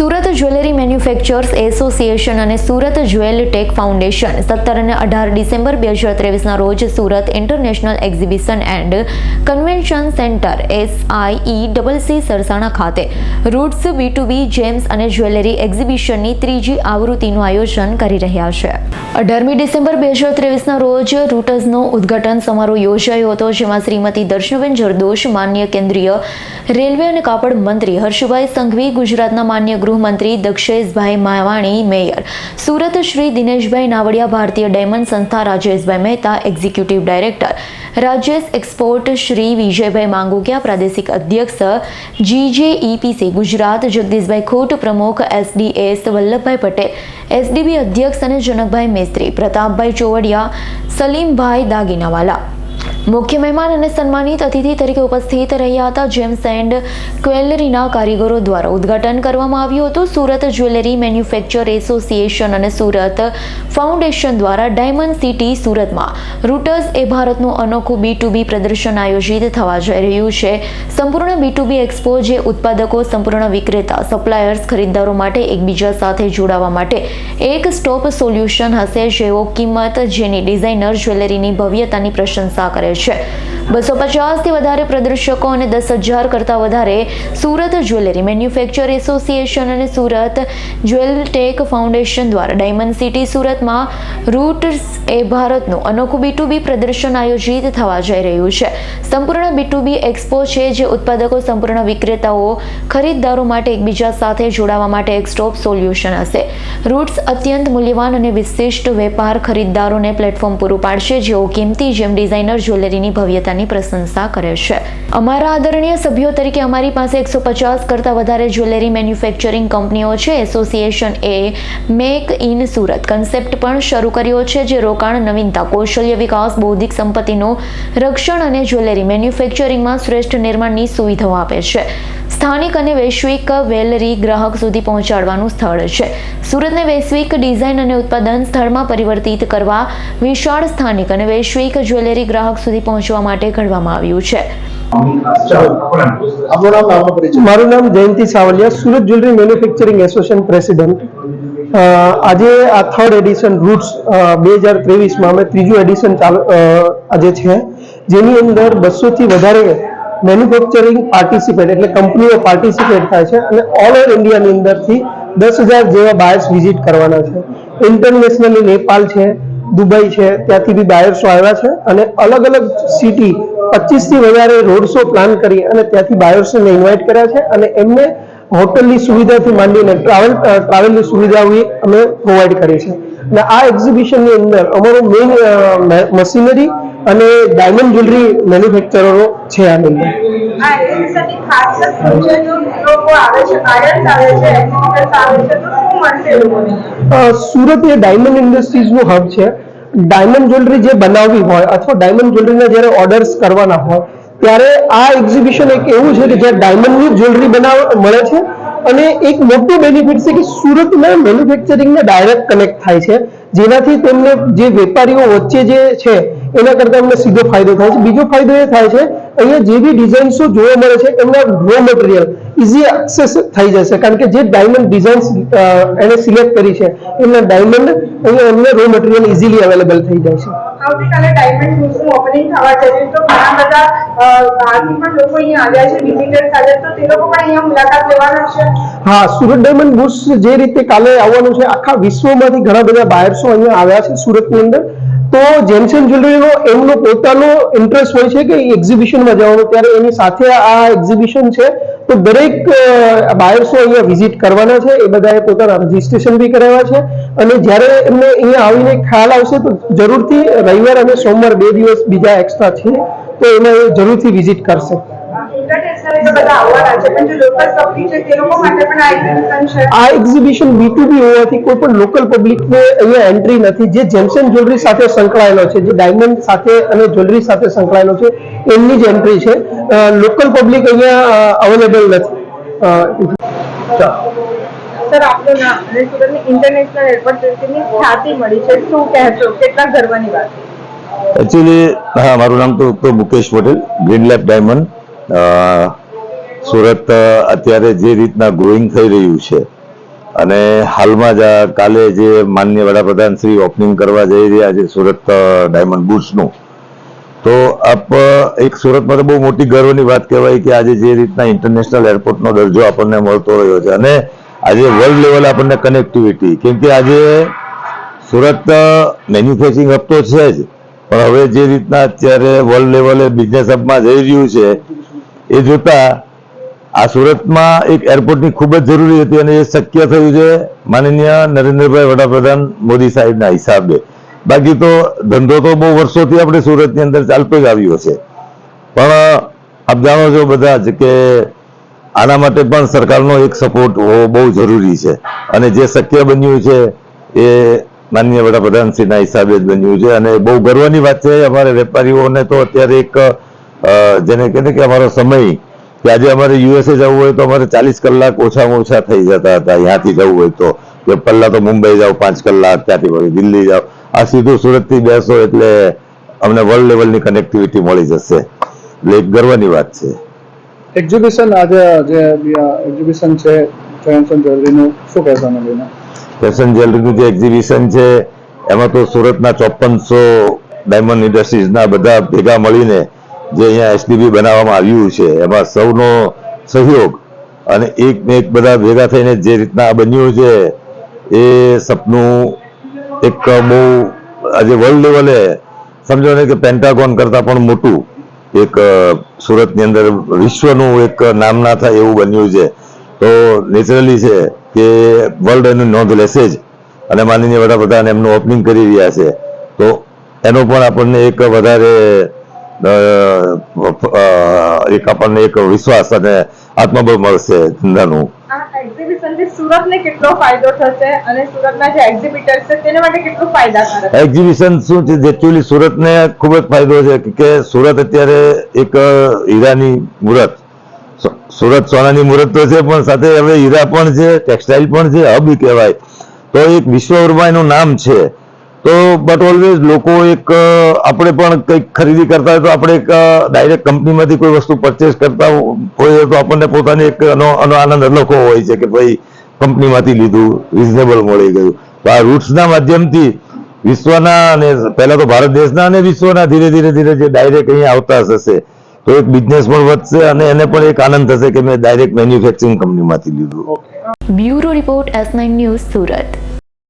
Surat jewellery manufacturers association અને Surat jewel tech foundation સત્તર અને અઢાર ડિસેમ્બર બે હજાર ત્રેવીસના રોજ Surat international exhibition and convention centre SIE double C Sarsana ખાતે. Roots, B to B, gems અને જ્વેલરી એક્ઝિબિશનની ત્રીજી આવૃત્તિનું આયોજન કરી રહ્યા છે. અઢારમી ડિસેમ્બર બે હજાર ત્રેવીસના રોજ રૂટર્સનો ઉદ્ઘાટન સમારોહ યોજાયો હતો, જેમાં શ્રીમતી દર્શનબેન જરદોશ, માન્ય કેન્દ્રીય રેલવે અને કાપડ મંત્રી હર્ષભાઈ સંઘવી ગુજરાતના માન્ય ગૃહમંત્રી દક્ષેશભાઈ માવાણી, મેયર. સુરત શ્રી દિનેશભાઈ નાવડિયા, ભારતીય ડાયમંડ સંસ્થા Rajeshbhai Mehta, executive director. Rajesh export Shri Vijaybhai Mangukiya, પ્રાદેશિક અધ્યક્ષ જીજેઈપીસી ગુજરાત, જગદીશભાઈ ખોટ, પ્રમુખ એસડીએસ વલ્લભભાઈ પટેલ, એસડીબી અધ્યક્ષ અને જનકભાઈ મેસ્ત્રી, પ્રતાપભાઈ ચોવડિયા, સલીમભાઈ દાગીનાવાલા. મુખ્ય મહેમાન અને સન્માનિત અતિથિ તરીકે ઉપસ્થિત રહ્યા હતા જેમ્સ એન્ડ ક્વેલરીના કારીગરો દ્વારા ઉદ્ઘાટન કરવામાં આવ્યું હતું. સુરત જ્વેલરી મેન્યુફેક્ચર એસોસિએશન અને સુરત ફાઉન્ડેશન દ્વારા ડાયમંડ સિટી સુરતમાં રૂટર્સ એ ભારતનું અનોખું બી ટુ બી પ્રદર્શન આયોજિત થવા જઈ રહ્યું છે. સંપૂર્ણ બી ટુ બી એક્સપો જે ઉત્પાદકો, સંપૂર્ણ વિક્રેતા, સપ્લાયર્સ, ખરીદદારો માટે એકબીજા સાથે જોડાવા માટે એક સ્ટોપ સોલ્યુશન હશે જેઓ કિંમત જેની ડિઝાઇનર જ્વેલરીની ભવ્યતાની પ્રશંસા કરે છે. બસો પચાસથી વધારે પ્રદર્શકો અને દસ હજાર કરતાં વધારે સુરત જ્વેલરી મેન્યુફેક્ચર એસોસિએશન અને સુરત જ્વેલ ટેક ફાઉન્ડેશન દ્વારા ડાયમંડ સિટી સુરતમાં રૂટ્સ એ ભારતનું અનોખું બી ટુ બી પ્રદર્શન આયોજિત થવા જઈ રહ્યું છે. સંપૂર્ણ બી ટુ બી એક્સપો છે જે ઉત્પાદકો, સંપૂર્ણ વિક્રેતાઓ, ખરીદદારો માટે એકબીજા સાથે જોડાવા માટે એક સ્ટોપ સોલ્યુશન હશે. રૂટ્સ અત્યંત મૂલ્યવાન અને વિશિષ્ટ વેપાર ખરીદદારોને પ્લેટફોર્મ પૂરું પાડશે. જેઓ કિંમતી જેમ ડિઝાઇનર જ્વેલરીની ભવ્યતાની પ્રશંસા કરે છે. અમારા આદરણીય સભ્યો તરીકે અમારી પાસે એકસો પચાસ કરતાં વધારે જ્વેલરી મેન્યુફેક્ચરિંગ કંપનીઓ છે. એસોસિએશન એ મેક ઇન સુરત કન્સેપ્ટ પણ શરૂ કર્યો છે, જે રોકાણ, નવીનતા, કૌશલ્ય વિકાસ, બૌદ્ધિક સંપત્તિનું રક્ષણ અને જ્વેલરી મેન્યુફેક્ચરિંગમાં શ્રેષ્ઠ નિર્માણની સુવિધાઓ આપે છે. સ્થાનિક અને વૈશ્વિક વેલરી ગ્રાહક સુધી પહોંચાડવાનું સ્થળ છે. સુરતને વૈશ્વિક ડિઝાઇન અને ઉત્પાદન સ્થળમાં પરિવર્તિત કરવા વિશાળ સ્થાનિક અને વૈશ્વિક જ્વેલરી ગ્રાહક સુધી પહોંચવા માટે ઘડવામાં આવ્યું છે. મારું નામ Jayanti Savaliya Surat jewellery manufacturing association president. Uh, આજે આ થર્ડ એડિશન રૂટ્સ બે હજાર ત્રેવીસમાં અમે ત્રીજું એડિશન ચાલુ આજે છે. જેની અંદર બસોથી વધારે મેન્યુફેક્ચરિંગ પાર્ટિસિપેટ એટલે કંપનીઓ પાર્ટિસિપેટ થાય છે અને ઓલ ઓવર ઇન્ડિયાની અંદરથી દસ હજાર જેવા બાયર્સ વિઝિટ કરવાના છે. ઇન્ટરનેશનલી નેપાલ છે, દુબઈ છે, ત્યાંથી બી બાયર્સો આવ્યા છે અને અલગ અલગ સિટી પચીસથી વધારે રોડ શો પ્લાન કરી અને ત્યાંથી બાયર્સને ઇન્વાઇટ કર્યા છે અને એમને હોટલની સુવિધાથી માંડીને ટ્રાવેલ ટ્રાવેલની સુવિધા અમે પ્રોવાઈડ કરી છે. અને આ એક્ઝિબિશનની અંદર અમારું મેઇન મશીનરી અને ડાયમંડ જ્વેલરી મેન્યુફેક્ચરરો છે આની અંદર સુરત એ ડાયમંડ ઇન્ડસ્ટ્રીઝનું હબ છે. ડાયમંડ જ્વેલરી જે બનાવવી હોય અથવા ડાયમંડ જ્વેલરીના જ્યારે ઓર્ડર્સ કરવાના હોય ત્યારે આ એક્ઝિબિશન એક એવું છે કે જ્યાં ડાયમંડની જ્વેલરી બનાવ મળે છે અને એક મોટું બેનિફિટ છે કે સુરતના મેન્યુફેક્ચરિંગને ડાયરેક્ટ કનેક્ટ થાય છે. જેનાથી તેમને જે વેપારીઓ વચ્ચે જે છે એના કરતાં અમને સીધો ફાયદો થાય છે. બીજો ફાયદો એ થાય છે, અહીંયા જે બી ડિઝાઇન્સો જોવા મળે છે, એમના રો મટીરિયલ ઇઝી એક્સેસ થઈ જશે. કારણ કે જે ડાયમંડ ડિઝાઇન્સ એને સિલેક્ટ કરી છે એમના ડાયમંડ અહીંયા એમને રો મટીરિયલ ઇઝીલી અવેલેબલ થઈ જાય છે. આવતીકાલે ડાયમંડ બુક્સનું ઓપનિંગ થવા જશે. તો ઘણા બધા બહારથી પણ લોકો અહીંયા આવ્યા છે વિઝિટર્સ આવ્યા તો તે લોકો પણ અહીંયા મુલાકાત લેવાના છે? હા સુરત ડાયમંડ બુટ્સ જે રીતે કાલે આવવાનું છે આખા વિશ્વમાંથી ઘણા બધા બાયર્સો અહીંયા આવ્યા છે સુરતની અંદર. તો જેમસન જ્વેલરીનો એમનો પોતાનો ઇન્ટરેસ્ટ હોય છે કે એક્ઝિબિશનમાં જવાનું? ત્યારે એની સાથે આ એક્ઝિબિશન છે. તો દરેક બાયર્સો અહીંયા વિઝિટ કરવાના છે. એ બધાએ પોતાના રજીસ્ટ્રેશન બી કરાવ્યા છે. અને જ્યારે એમને અહીંયા આવીને ખ્યાલ આવશે તો જરૂરથી રવિવાર અને સોમવાર બે દિવસ બીજા એક્સ્ટ્રા છે. તો એમાં એ જરૂરથી વિઝિટ કરશે. આ એક્ઝિબિશન છે. આ એક્ઝિબિશન બી ટુ બી હોવાથી કોઈ પણ લોકલ પબ્લિકને અહીંયા એન્ટ્રી નથી. જે જેમસન જ્વેલરી સાથે સંકળાયેલો છે જે ડાયમંડ સાથે અને જ્વેલરી સાથે સંકળાયેલો છે એમની જ એન્ટ્રી છે. લોકલ પબ્લિક અહીંયા અવેલેબલ નથી. સર આપનું નામ અને સુરતની ઇન્ટરનેશનલ એરપોર્ટ તરીકેની ખ્યાતિ મળી છે. શું કહેશો? કેટલા ગર્વની વાત એકચ્યુઅલી હા મારું નામ તો તો Mukesh Patel green leaf diamond uh, Surat અત્યારે જે રીતના ગ્રોઈંગ થઈ રહ્યું છે અને હાલમાં જ કાલે જે માનનીય વડાપ્રધાન શ્રી ઓપનિંગ કરવા જઈ રહ્યા છે સુરત ડાયમંડ બુટ્સનું તો આપ એક સુરતમાં તો બહુ મોટી ગર્વની વાત કહેવાય કે આજે જે રીતના ઇન્ટરનેશનલ એરપોર્ટનો દરજ્જો આપણને મળતો રહ્યો છે અને આજે વર્લ્ડ લેવલ આપણને કનેક્ટિવિટી કેમ કે આજે સુરત મેન્યુફેક્ચરિંગ હબ તો છે જ, પણ હવે જે રીતના અત્યારે વર્લ્ડ લેવલે બિઝનેસ હબમાં જઈ રહ્યું છે, એ જોતા આ સુરતમાં એક એરપોર્ટની ખૂબ જ જરૂરી હતી અને એ શક્ય થયું છે. માનનીય નરેન્દ્રભાઈ વડાપ્રધાન મોદી સાહેબના હિસાબે. બાકી તો ધંધો તો બહુ વર્ષોથી આપણે સુરતની અંદર ચાલતો જ આવ્યો છે. પણ આપ જાણો છો બધા જ કે આના માટે પણ સરકારનો એક સપોર્ટ હોવો બહુ જરૂરી છે. અને જે શક્ય બન્યું છે એ માનનીય વડાપ્રધાનશ્રીના હિસાબે જ બન્યું છે. અને બહુ ગર્વની વાત છે, અમારે વેપારીઓને તો અત્યારે એક જેને કહે કે અમારો સમય કે આજે અમારે યુએસએ જવું હોય તો અમારે ચાલીસ કલાક ઓછામાં ઓછા થઈ જતા હતા. અહીંયાથી જવું હોય તો. કે પહેલાં તો મુંબઈ જાઓ પાંચ કલાક ત્યાંથી પછી દિલ્હી જાઓ. આ સીધું સુરતથી બેસો એટલે અમને વર્લ્ડ લેવલની કનેક્ટિવિટી મળી જશે. એટલે એક ગર્વની વાત છે. એક્ઝિબિશન આજે જે એક્ઝિબિશન છે ફેશન જ્વેલરીનું શું કહેશો ફેશન જ્વેલરીનું જે એક્ઝિબિશન છે એમાં તો સુરતના ચોપનસો ડાયમંડ ઇન્ડસ્ટ્રીઝના બધા ભેગા મળીને જે અહીંયા એસડીબી બનાવવામાં આવ્યું છે, એમાં સૌનો સહયોગ અને એક ને એક બધા ભેગા થઈને જે રીતના બન્યું છે, એ સપનું એક બહુ આજે વર્લ્ડ લેવલે સમજો ને કે પેન્ટાગોન કરતાં પણ મોટું એક સુરતની અંદર વિશ્વનું એક નામના થાય એવું બન્યું છે. તો નેચરલી છે કે વર્લ્ડ એનું નોંધ લેશે જ અને માનનીય વડાપ્રધાન એમનું ઓપનિંગ કરી રહ્યા છે. તો એનો પણ આપણને એક વધારે એક આપણને એક વિશ્વાસ અને આત્મબળ મળશે ધંધાનું. એક્ઝિબિશન શું છે? એકચ્યુઅલી સુરતને ખૂબ જ ફાયદો છે કે- સુરત અત્યારે એક હીરાની મુહૂર્ત સુરત સોનાની મુહૂર્ત તો છે પણ સાથે હવે હીરા પણ છે ટેક્સટાઇલ પણ છે હબ કહેવાય. તો એક વિશ્વભરમાં એનું નામ છે. તો બટ ઓલવેઝ લોકો એક આપણે પણ કંઈક ખરીદી કરતા હોય તો આપણે એક ડાયરેક્ટ કંપનીમાંથી કોઈ વસ્તુ પરચેસ કરતા હોય તો આપણને પોતાની એક આનંદ અનોખો હોય છે કે ભાઈ કંપનીમાંથી લીધું રિઝનેબલ મળી ગયું. તો આ રૂટ્સના માધ્યમથી વિશ્વના અને પહેલા તો ભારત દેશના અને વિશ્વના ધીરે ધીરે ધીરે જે ડાયરેક્ટ અહીંયા આવતા થશે તો એક બિઝનેસ પણ વધશે અને એને પણ એક આનંદ થશે કે મેં ડાયરેક્ટ મેન્યુફેક્ચરિંગ કંપનીમાંથી લીધું. Bureau report S nine news Surat.